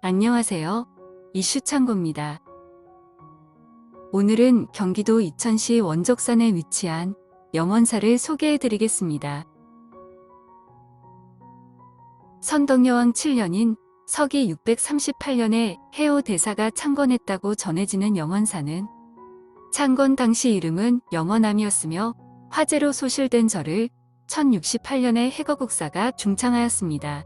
안녕하세요. 이슈 창고입니다. 오늘은 경기도 이천시 원적산에 위치한 영원사를 소개해 드리겠습니다. 선덕여왕 7년인 서기 638년에 해오 대사가 창건했다고 전해지는 영원사는 창건 당시 이름은 영원암이었으며 화재로 소실된 절을 1068년에 해거국사가 중창하였습니다.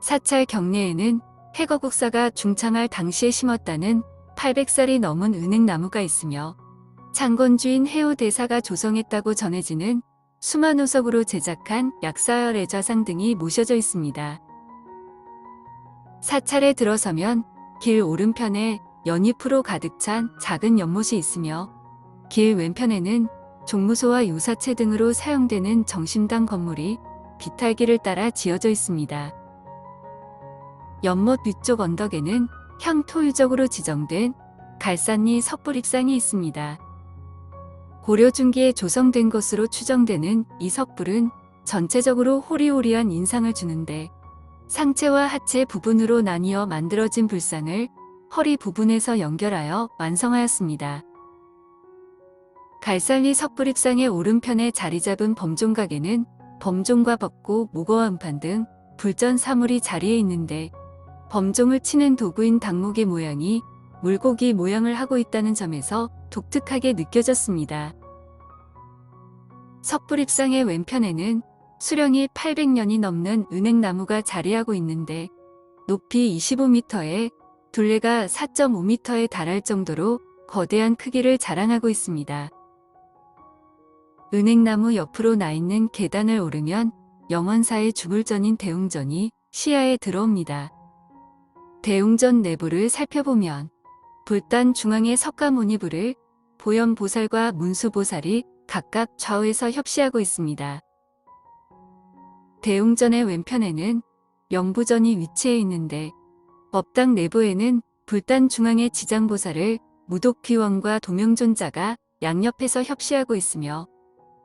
사찰 경내에는 해거국사가 중창할 당시에 심었다는 800살이 넘은 은행나무가 있으며 창건주인 해오 대사가 조성했다고 전해지는 수만 호석으로 제작한 약사열 애좌상 등이 모셔져 있습니다. 사찰에 들어서면 길 오른편에 연잎으로 가득 찬 작은 연못이 있으며 길 왼편에는 종무소와 유사체 등으로 사용되는 정심당 건물이 비탈길을 따라 지어져 있습니다. 연못 위쪽 언덕에는 향토 유적으로 지정된 갈산리 섣불입상이 있습니다. 고려 중기에 조성된 것으로 추정되는 이 섣불은 전체적으로 호리호리한 인상을 주는데 상체와 하체 부분으로 나뉘어 만들어진 불상을 허리 부분에서 연결하여 완성하였습니다. 갈살리 섣불입상의 오른편에 자리 잡은 범종각에는 범종과 벚고 무거워 음판 등 불전 사물이 자리에 있는데 범종을 치는 도구인 닭목의 모양이 물고기 모양을 하고 있다는 점에서 독특하게 느껴졌습니다. 섣불입상의 왼편에는 수령이 800년이 넘는 은행나무가 자리하고 있는데 높이 25m에 둘레가 4.5m에 달할 정도로 거대한 크기를 자랑하고 있습니다. 은행나무 옆으로 나 있는 계단을 오르면 영원사의 주물전인 대웅전이 시야에 들어옵니다. 대웅전 내부를 살펴보면 불단 중앙에 석가모니불을 보현보살과 문수보살이 각각 좌우에서 협시하고 있습니다. 대웅전의 왼편에는 영부전이 위치해 있는데 법당 내부에는 불단 중앙의 지장보살을 무독귀원과 도명존자가 양옆에서 협시하고 있으며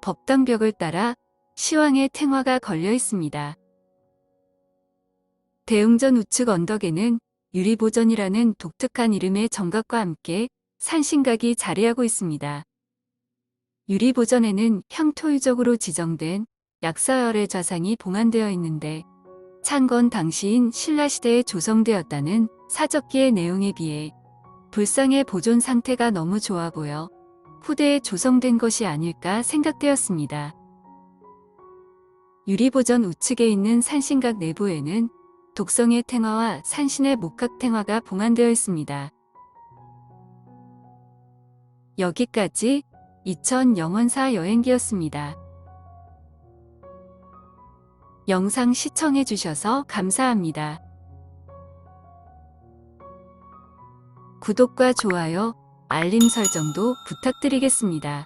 법당 벽을 따라 시왕의 탱화가 걸려 있습니다. 대웅전 우측 언덕에는 유리보전이라는 독특한 이름의 정각과 함께 산신각이 자리하고 있습니다. 유리보전에는 향토유적으로 지정된 약사열의 좌상이 봉안되어 있는데 창건 당시인 신라시대에 조성되었다는 사적기의 내용에 비해 불상의 보존 상태가 너무 좋아 보여 후대에 조성된 것이 아닐까 생각되었습니다. 유리보전 우측에 있는 산신각 내부에는 독성의 탱화와 산신의 목각 탱화가 봉안되어 있습니다. 여기까지 2000 영원사 여행기였습니다. 영상 시청해주셔서 감사합니다. 구독과 좋아요, 알림 설정도 부탁드리겠습니다.